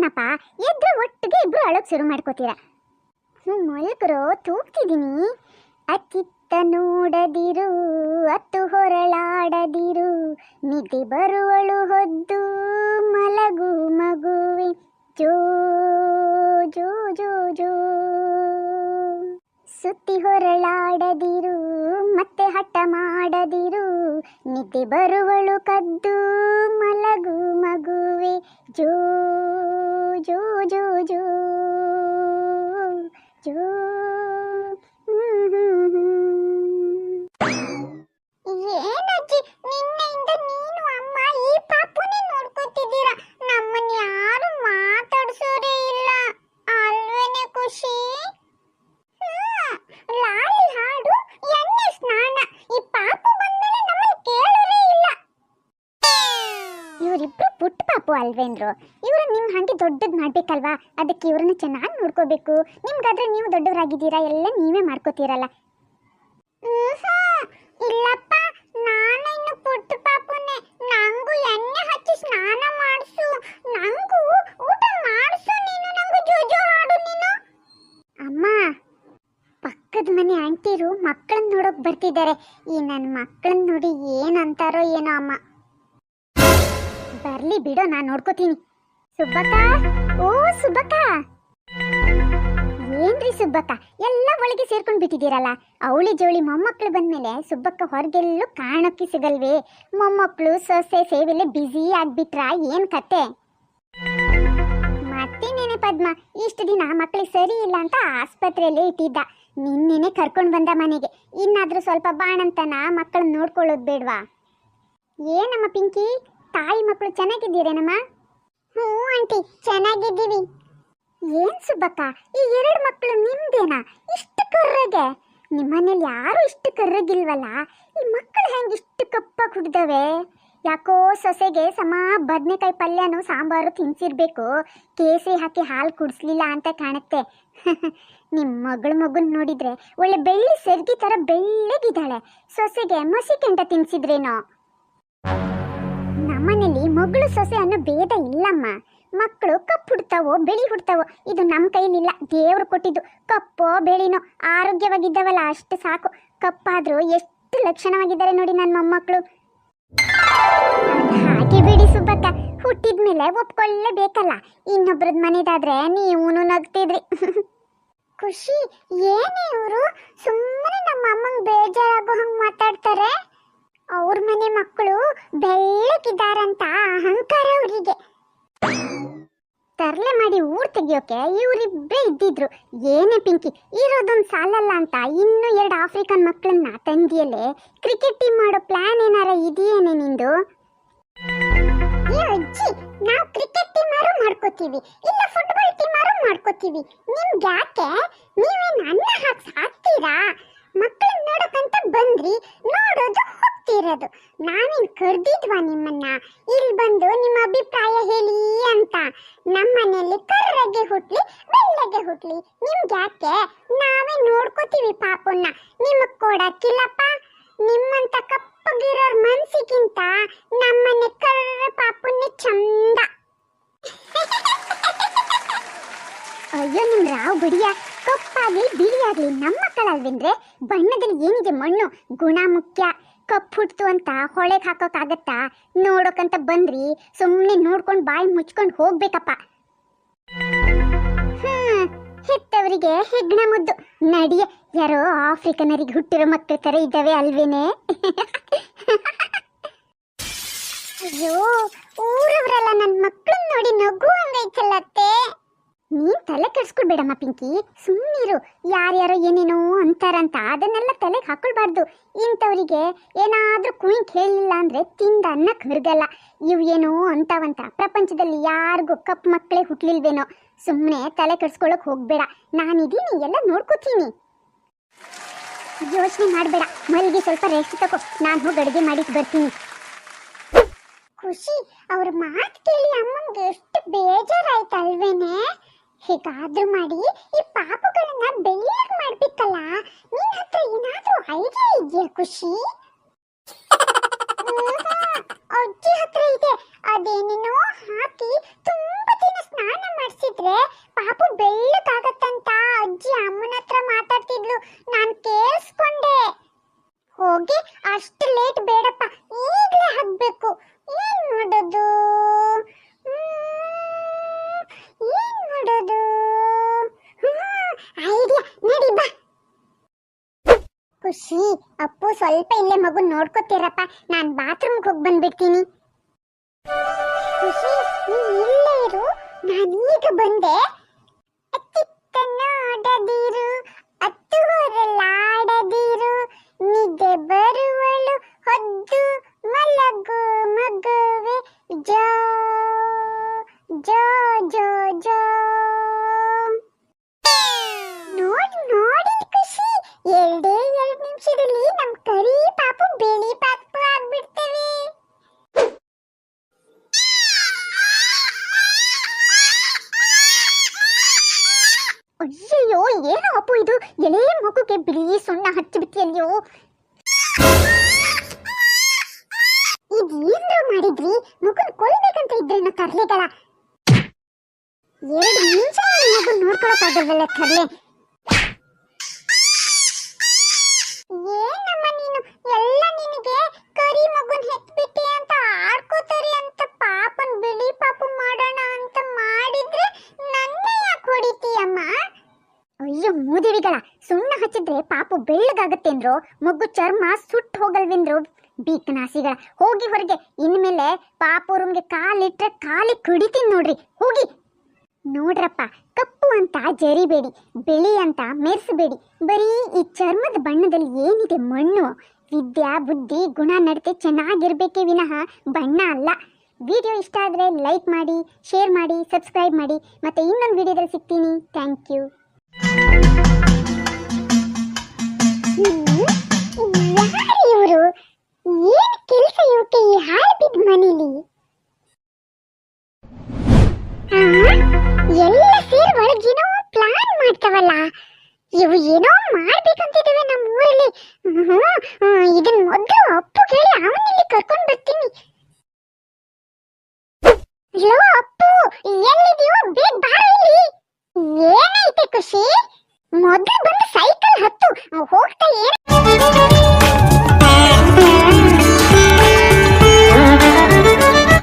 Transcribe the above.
ಏನಪ್ಪ? ಎದ್ರು ಒಟ್ಟಿಗೆ ಇಬ್ರು ಅಳಕ್ ಶುರು ಮಾಡ್ಕೋತೀರ? ಹ್ಞೂ ಮಲ್ಕರು, ತೂಗ್ತಿದ್ದೀನಿ. ಅಚ್ಚಿತ್ತ ನೋಡದಿರು, ಅತ್ತು ಹೊರಳಾಡದಿರು. ನಿದ್ದೆ ಬರುವಳು ಹೊದ್ದು, ಮಲಗು ಮಗುವೆ. ಜೋ ಜೋ ಜೋ ಜೋ. ಸುತ್ತಿ ಹೊರಳಾಡದಿರು, ಮತ್ತೆ ಮಾಡದಿರು ನಿದ್ದೆ ಬರುವಳು ಕದ್ದು ಮಲಗು ಮಗುವೆ ಜೋ ಜೋ ಜೋ ಜೋ ಜೋ ಪುಟ್ಟ ಪಾಪು ಅಲ್ವೇಂದ್ರು ಇವ್ರು ನಿಮ್ ಹಂಗೆ ದೊಡ್ಡದ್ ಮಾಡ್ಬೇಕಲ್ವಾ? ಅದಕ್ಕೆ ಇವ್ರನ್ನ ಚೆನ್ನಾಗಿ ನೋಡ್ಕೋಬೇಕು. ನಿಮ್ಗಾದ್ರೆ ನೀವು ದೊಡ್ಡವರಾಗಿದ್ದೀರಾ? ಎಲ್ಲ ನೀವೇ ಮಾಡ್ಕೋತೀರಲ್ಲ. ಇಲ್ಲಪ್ಪ, ನಾನು ಇನ್ನು ಪುಟ್ಟ ಪಾಪುನೇ. ನಂಗೂ ಎಣ್ಣೆ ಹಚ್ಚಿ ಸ್ನಾನ ಮಾಡಿಸು. ನಂಗೂ ಊಟ ಮಾಡಿಸು ನೀನು, ನಂಗೂ ಜೋಜೋ ಹಾಡು ನೀನು. ಅಮ್ಮ, ಪಕ್ಕದ ಮನೆ ಆಂಟಿರು ಮಕ್ಕಳನ್ನ ನೋಡೋಕ್ ಬರ್ತಿದ್ದಾರೆ. ಈ ನನ್ನ ಮಕ್ಕಳನ್ನ ನೋಡಿ ಏನಂತಾರೋ ಏನೋ ಅಮ್ಮ. ಬರ್ಲಿ ಬಿಡೋ, ನಾನು ನೋಡ್ಕೋತೀನಿ. ಸುಬ್ಬಕ್ಕ? ಓ, ಸುಬ್ಬಕ್ಕ. ಏನ್ರಿ ಸುಬ್ಬಕ್ಕ? ಎಲ್ಲ ಒಳಗೆ ಸೇರ್ಕೊಂಡು ಬಿಟ್ಟಿದ್ದೀರಲ್ಲ? ಅವಳಿ ಜೋಳಿ ಮೊಮ್ಮಕ್ಕಳು ಬಂದ್ಮೇಲೆ ಸುಬ್ಬಕ್ಕ ಹೊರಗೆಲ್ಲೂ ಕಾಣೋಕ್ಕೆ ಸಿಗಲ್ವೇ? ಮೊಮ್ಮಕ್ಕಳು ಸೊಸೆ ಸೇವೆಲ್ಲ ಬ್ಯುಸಿ ಆಗ್ಬಿಟ್ರಾ? ಏನ್ ಕತೆ? ಮತ್ತೇನೇನೆ ಪದ್ಮ, ಇಷ್ಟು ದಿನ ಮಕ್ಕಳಿಗೆ ಸರಿ ಇಲ್ಲ ಅಂತ ಆಸ್ಪತ್ರೆಯಲ್ಲೇ ಇಟ್ಟಿದ್ದ. ನಿನ್ನೆನೆ ಕರ್ಕೊಂಡು ಬಂದ ಮನೆಗೆ. ಇನ್ನಾದ್ರೂ ಸ್ವಲ್ಪ ಬಾಣಂತನ ಮಕ್ಕಳನ್ನ ನೋಡ್ಕೊಳ್ಳೋದು ಬೇಡ್ವಾ? ಏನಮ್ಮ ಪಿಂಕಿ? ತಾಯಿ ಮಕ್ಕಳು ಚೆನ್ನಾಗಿದ್ದೀರೇನಮ್ಮ? ಹ್ಞೂ ಆಂಟಿ, ಚೆನ್ನಾಗಿದ್ದೀವಿ. ಏನ್ ಸುಬ್ಬಕ್ಕ, ಈ ಎರಡು ಮಕ್ಕಳು ನಿಮ್ದೇನಾ? ಇಷ್ಟು ಕರ್ರಗೆ. ನಿಮ್ಮನೇಲಿ ಯಾರು ಇಷ್ಟು ಕರ್ರಗಿಲ್ವಲ್ಲ? ಈ ಮಕ್ಕಳು ಹೆಂಗೆ ಇಷ್ಟು ಕಪ್ಪಾಗಿ ಹುಡ್ದವೆ? ಯಾಕೋ ಸೊಸೆಗೆ ಸಮ ಬದನೆಕಾಯಿ ಪಲ್ಯನು ಸಾಂಬಾರು ತಿನ್ಸಿರ್ಬೇಕು. ಕೇಸರಿ ಹಾಕಿ ಹಾಲು ಕುಡಿಸ್ಲಿಲ್ಲ ಅಂತ ಕಾಣುತ್ತೆ. ನಿಮ್ಮ ಮಗಳ ಮಗುನ್ ನೋಡಿದ್ರೆ ಒಳ್ಳೆ ಬೆಳ್ಳಿ ಸೆರ್ಗಿ ಥರ ಬೆಳ್ಳಗಿದ್ದಾಳೆ. ಸೊಸೆಗೆ ಮಸಿ ಕೆಂಡ ತಿನ್ಸಿದ್ರೇನೋ? ನಮ್ಮನೇಲಿ ಮಗಳು ಸೊಸೆ ಅನ್ನೋ ಭೇದ ಇಲ್ಲಮ್ಮ. ಮಕ್ಕಳು ಕಪ್ಪು ಹುಡ್ತಾವೋ, ಬೆಳಿ ಹುಡ್ತಾವೋ, ಇದು ನಮ್ಮ ಕೈಲಿಲ್ಲ ದೇವ್ರು ಕೊಟ್ಟಿದ್ದು ಕಪ್ಪೋ, ಬೆಳಿನೋ, ಆರೋಗ್ಯವಾಗಿದ್ದಾವಲ್ಲ, ಅಷ್ಟು ಸಾಕು. ಕಪ್ಪಾದರೂ ಎಷ್ಟು ಲಕ್ಷಣವಾಗಿದ್ದಾರೆ ನೋಡಿ ನನ್ನ ಮೊಮ್ಮಕ್ಕಳು ಹಾಗೆ ಬಿಡಿ ಸುಬ್ಬಕ್ಕ, ಹುಟ್ಟಿದ್ಮೇಲೆ ಒಪ್ಕೊಳ್ಳೇಬೇಕಲ್ಲ ಇನ್ನೊಬ್ರದ್ ಮನೆದಾದ್ರೆ ನೀವು ನಗ್ತಿದ್ರಿ. ಖುಷಿ, ಏನೇ ಇವರು? ಸುಮ್ಮನೆ ನಮ್ಮ ಅಮ್ಮಂಗೆ ಬೇಜಾರಾಗೋ ಹಂಗೆ ಮಾತಾಡ್ತಾರೆ. ಮಕ್ಕಳು ಬೆಳ್ಳಗಿದ್ದಾರಂತ ಅಹಂಕಾರ ಅವರಿಗೆ. ತರಲೆ ಮಾಡಿ ಊರ್ ತೆಗಿಯೋಕೆ ಇವರಿಬ್ಬರೇ ಇದ್ದಿದ್ರು. ಏನೇ ಪಿಂಕಿ, ಇರೋದೊಂದು ಸಾಲಲ್ಲ ಅಂತ ಇನ್ನು ಎರಡು ಆಫ್ರಿಕನ್ ಮಕ್ಕಳನ್ನ ತಂದಿಯಲ್ಲೇ ಕ್ರಿಕೆಟ್ ಟೀಮ್ ಮಾಡೋ ಪ್ಲಾನ್ ಏನಾರ ಇದೆಯೇನೆ ನಿಂದು? ಅಜ್ಜಿ, ನಾವು ಕ್ರಿಕೆಟ್ ಟೀಮಾರು ಮಾಡ್ಕೋತೀವಿ, ಇಲ್ಲ ಫುಟ್ಬಾಲ್ ಟೀಮಾರು ಮಾಡ್ಕೋತೀವಿ. ನಿಮ್ಗೆ ಯಾಕೆ? ನೀವೇನು ಅನ್ನ ಹಾಕಿ ಹಾಕ್ತೀರಾ? ಮಕ್ಕಳನ್ನ ನೋಡೋಕ್ಕಂತ ಬಂದ್ರಿ, ನೋಡೋದು ಹೋಗ್ತಿರೋದು ನಾವೇನ್ ಕರ್ದಿದ್ವಾ ನಿಮ್ಮನ್ನ? ಇಲ್ಲಿ ಬಂದು ನಿಮ್ಮ ಅಭಿಪ್ರಾಯ ಹೇಳಿ ಅಂತ. ನಮ್ಮನೆಯಲ್ಲಿ ಕರ್ರಗೆ ಹುಟ್ಲಿ, ಬೆಳ್ಳಗೆ ಹುಟ್ಲಿ. ನಿಮ್ಗೆ ಯಾಕೆ? ನಾವೇ ನೋಡ್ಕೋತೀವಿ ಪಾಪುನ್ನ. ನಿಮಗ್ ಕೊಡಕ್ಕಿಲ್ಲಪ್ಪ. ನಿಮ್ಮಂತ ಕಪ್ಪಗಿರೋರ್ ಮನ್ಸಿಗಿಂತ ನಮ್ಮನೆ ಕರ್ರ ಪಾಪುನ್ನೆ ಚಂದ. ಅಯ್ಯೋ ನಿಮ್ ರಾವ್ ಬಿಡಿಯ, ಕಪ್ಪಾಗ್ಲಿ, ಬಿಳಿಯಾಗ್ಲಿ ನಮ್ಮ ಮಕ್ಕಳಲ್ವೇನ್ರೆ? ಬಣ್ಣದಲ್ಲಿ ಏನಿದೆ ಮಣ್ಣು? ಗುಣ ಮುಖ್ಯ ಕಪ್ಪು ಹುಟ್ತು ಅಂತ ಹೊಳೆಗೆ ಹಾಕೋಕ್ಕಾಗತ್ತಾ ನೋಡೋಕಂತ ಬಂದ್ರಿ. ಸುಮ್ಮನೆ ನೋಡ್ಕೊಂಡು ಬಾಯಿ ಮುಚ್ಕೊಂಡು ಹೋಗ್ಬೇಕಪ್ಪ. ಹ್ಮ್, ಹೆತ್ತವರಿಗೆ ಹೆಗ್ಣ ಮುದ್ದು. ನಡಿಯ, ಯಾರೋ ಆಫ್ರಿಕನರಿಗೆ ಹುಟ್ಟಿರೋ ಮಕ್ಕಳ ಥರ ಇದ್ದಾವೆ ಅಲ್ವೇನೆ? ಅಯ್ಯೋ, ಊರವರೆಲ್ಲ ನನ್ನ ಮಕ್ಕಳನ್ನ ನೋಡಿ ನಗು ಹಂಗೈತಲ್ಲತ್ತೆ ನೀನ್ ತಲೆ ಕೆಡ್ಸ್ಕೊಳ್ಬೇಡಮ್ಮ ಪಿಂಕಿ. ಸುಮ್ಮನಿರು ಯಾರ್ಯಾರೋ ಏನೇನೋ ಅಂತಾರಂತ ಅದನ್ನೆಲ್ಲ ತಲೆಗೆ ಹಾಕೊಳ್ಬಾರ್ದು. ಇಂಥವ್ರಿಗೆ ಏನಾದ್ರೂ ಕುಯಿಂಕ್ ಹೇಳಿಲ್ಲ ಅಂದ್ರೆ ತಿಂದ ಅನ್ನ ಕರ್ಗಲ್ಲ. ಇವು ಏನೋ ಅಂತಾವಂತ. ಪ್ರಪಂಚದಲ್ಲಿ ಯಾರಿಗೂ ಕಪ್ ಮಕ್ಕಳೇ ಹುಟ್ಲಿಲ್ವೇನೋ. ಸುಮ್ಮನೆ ತಲೆ ಕೆಡ್ಸ್ಕೊಳಕ್ ಹೋಗ್ಬೇಡ. ನಾನಿದ್ದೀನಿ ಎಲ್ಲ ನೋಡ್ಕೋತೀನಿ. ಯೋಚನೆ ಮಾಡಬೇಡ. ಮಲ್ಲಿಗೆ ಸ್ವಲ್ಪ ರೆಸ್ಟ್ ತಗೋ ನಾನು ಹೋಗಿ ಅಡುಗೆ ಮಾಡಿಟ್ಟು ಬರ್ತೀನಿ. ಖುಷಿ, ಅವ್ರ ಮಾತು ಕೇಳಿ ಅಮ್ಮಂಗೆ ಎಷ್ಟು ಬೇಜಾರಾಯ್ತಲ್ವೇನೆ. ಹೇಗಾದ್ರೂ ಮಾಡಿ, ಈ ಪಾಪಗಳನ್ನ ಬೆಳ್ಳಗ್ ಮಾಡ್ಬೇಕಲ್ಲ ನಿನ್ ಹತ್ರ ಏನಾದ್ರೂ ಐಡಿಯಾ ಇದೆಯಾ ಖುಷಿ. ಅಜ್ಜಿ ಹತ್ರ ಇದೆ. ಅದೇನೇನೋ ಹಾಕಿ ತುಂಬಾ ದಿನ ಸ್ನಾನ ಮಾಡಿಸಿದ್ರೆ ಪಾಪು ಬೆಳ್ಳಕ್ಕಾಗತ್ತಂತ ಅಜ್ಜಿ ಅಮ್ಮನ ಹತ್ರ ಮಾತಾಡ್ತಿದ್ಲು. ನಾನು ಕೇಳಿಸ್ಕೊಂಡೆ. ಹೋಗಿ ಅಷ್ಟು ಲೇಟ್ ಬೇಡಪ್ಪ, ಈಗಲೇ ಹಾಕ್ಬೇಕು ಏನ್ ಮಾಡೋದು ಹ್ಮ್, ಏನ್ ಮಾಡೋದು ಐಡಿಯಾ ನಡಿ ಬಾ ಖುಷಿ. ಅಪ್ಪು, ಸ್ವಲ್ಪ ಇಲ್ಲೇ ಮಗು ನೋಡ್ಕೋತೀರಪ್ಪ. ನಾನ್ ಬಾತ್ರೂಮ್ಗೆ ಹೋಗಿ ಬಂದ್ಬಿಡ್ತೀನಿ. ಖುಷಿ, ನೀನ್ ಇಲ್ಲೇ ಇರು. ನಾನೀಗ ಬಂದೆ. ಅತ್ತಿತ್ತ ನೋಡದಿರು ಅತ್ತು ಹೊರಲಾಡದಿರು ನಿದ್ದೆ ಬರುವಳು ಹೊದ್ದು, ಮಲಗು ಮಗುವೆ. ಜೋ ಜೋ. ಅಯ್ಯಯ್ಯೋ, ಏನೋ ಅಪ್ಪು ಇದು? ಎಳೆ ಮಗುಗೆ ಬಿಳಿ ಸುಣ್ಣ ಹಚ್ಚಿಬಿಟ್ಟಿಯಲ್ಲಿಯೋ ಇದೇನ್ರ ಮಾಡಿದ್ರಿ? ಮಗುನ್ ಕೊಲ್ಬೇಕಂತ ಇದ್ರೇನ ತರ್ಲೆಗಳ. ಎರಡು ನಿಮಿಷ ಮಗು ನೋಡ್ಕೊಳಕ್ಕಾಗಲ್ವಲ್ಲ ತರ್ಲೆ. ಏನಮ್ಮ ನೀನು? ಎಲ್ಲ ನಿನಗೆ ಕರಿ ಮಗುನ್ ಹೆತ್ಬಿಟ್ಟೆ ಅಂತ ಆಡ್ಕೋತಾರೆ ಅಂತ ಪಾಪನ್ ಬಿಳಿ ಪಾಪು ಮಾಡೋಣ ಅಂತ ಮಾಡಿದ್ರೆ ನನ್ನ ಯಾಕೆ ಹೊಡಿತೀಯಮ್ಮ ಅಯ್ಯೋ ಮೂದೇವಿಗಳ ಸುಣ್ಣ ಹಚ್ಚಿದ್ರೆ ಬೆಳ್ಳಗಾಗತ್ತೆ ಬೆಳ್ಳಗಾಗತ್ತೇಂದ್ರು ಮಗು ಚರ್ಮ ಸುಟ್ಟು ಹೋಗಲ್ವೆಂದ್ರು ಬೀಕನಾಸಿಗಳ ಹೋಗಿ ಹೊರಗೆ. ಇನ್ಮೇಲೆ ಪಾಪು ರೂಮ್ಗೆ ಕಾಲಿಟ್ರೆ ಕಾಲಿ ಕುಡಿತೀನಿ ನೋಡ್ರಿ. ಹೋಗಿ. ನೋಡ್ರಪ್ಪ, ಕಪ್ಪು ಅಂತ ಜರಿಬೇಡಿ, ಬಿಳಿ ಅಂತ ಮೆರೆಸಬೇಡಿ. ಬರೀ ಈ ಚರ್ಮದ ಬಣ್ಣದಲ್ಲಿ ಏನಿದೆ ಮಣ್ಣು? ವಿದ್ಯಾ, ಬುದ್ಧಿ, ಗುಣ, ನಡತೆ ಚೆನ್ನಾಗಿರ್ಬೇಕೇ ವಿನಃ, ಬಣ್ಣ ಅಲ್ಲ. ವಿಡಿಯೋ ಇಷ್ಟ ಆದರೆ ಲೈಕ್ ಮಾಡಿ, ಶೇರ್ ಮಾಡಿ, ಸಬ್ಸ್ಕ್ರೈಬ್ ಮಾಡಿ. ಮತ್ತು ಇನ್ನೊಂದು ವಿಡಿಯೋದಲ್ಲಿ ಸಿಗ್ತೀನಿ. Thank you. ಯಾರು ಇವರು ಏನು ಕೆಲಸ ಇವಕ್ಕೆ ಈ ಹಾಳು ಬಿದ್ದ ಮನೇಲಿ ಎಲ್ಲ ಸೇರಿ ಒಳಗೇನೋ ಪ್ಲಾನ್ ಮಾಡ್ತಾವಲ್ಲ. ಇವು ಏನೋ ಮಾಡ್ಬೇಕಂತಿದ್ದಾವೆ ನಮ್ಮ ಊರಲ್ಲಿ. ಇದನ್ ಮೊದಲು ಅಪ್ಪು ಕೇಳಿ ಅವನಲ್ಲಿ ಕರ್ಕೊಂಡ್ ಬರ್ತೀನಿ. ಹಲೋ ಅಪ್ಪು ಎಲ್ಲಿದೀಯೋ ಬೇಗ ಬಾ ಇಲ್ಲಿ. ಏನೈತೆ ಖುಷಿ? ಮೊದಲು ಬಂದು ಸೈಕಲ್ ಹತ್ತು. ಹೋಗ್ತಾ ಏನ್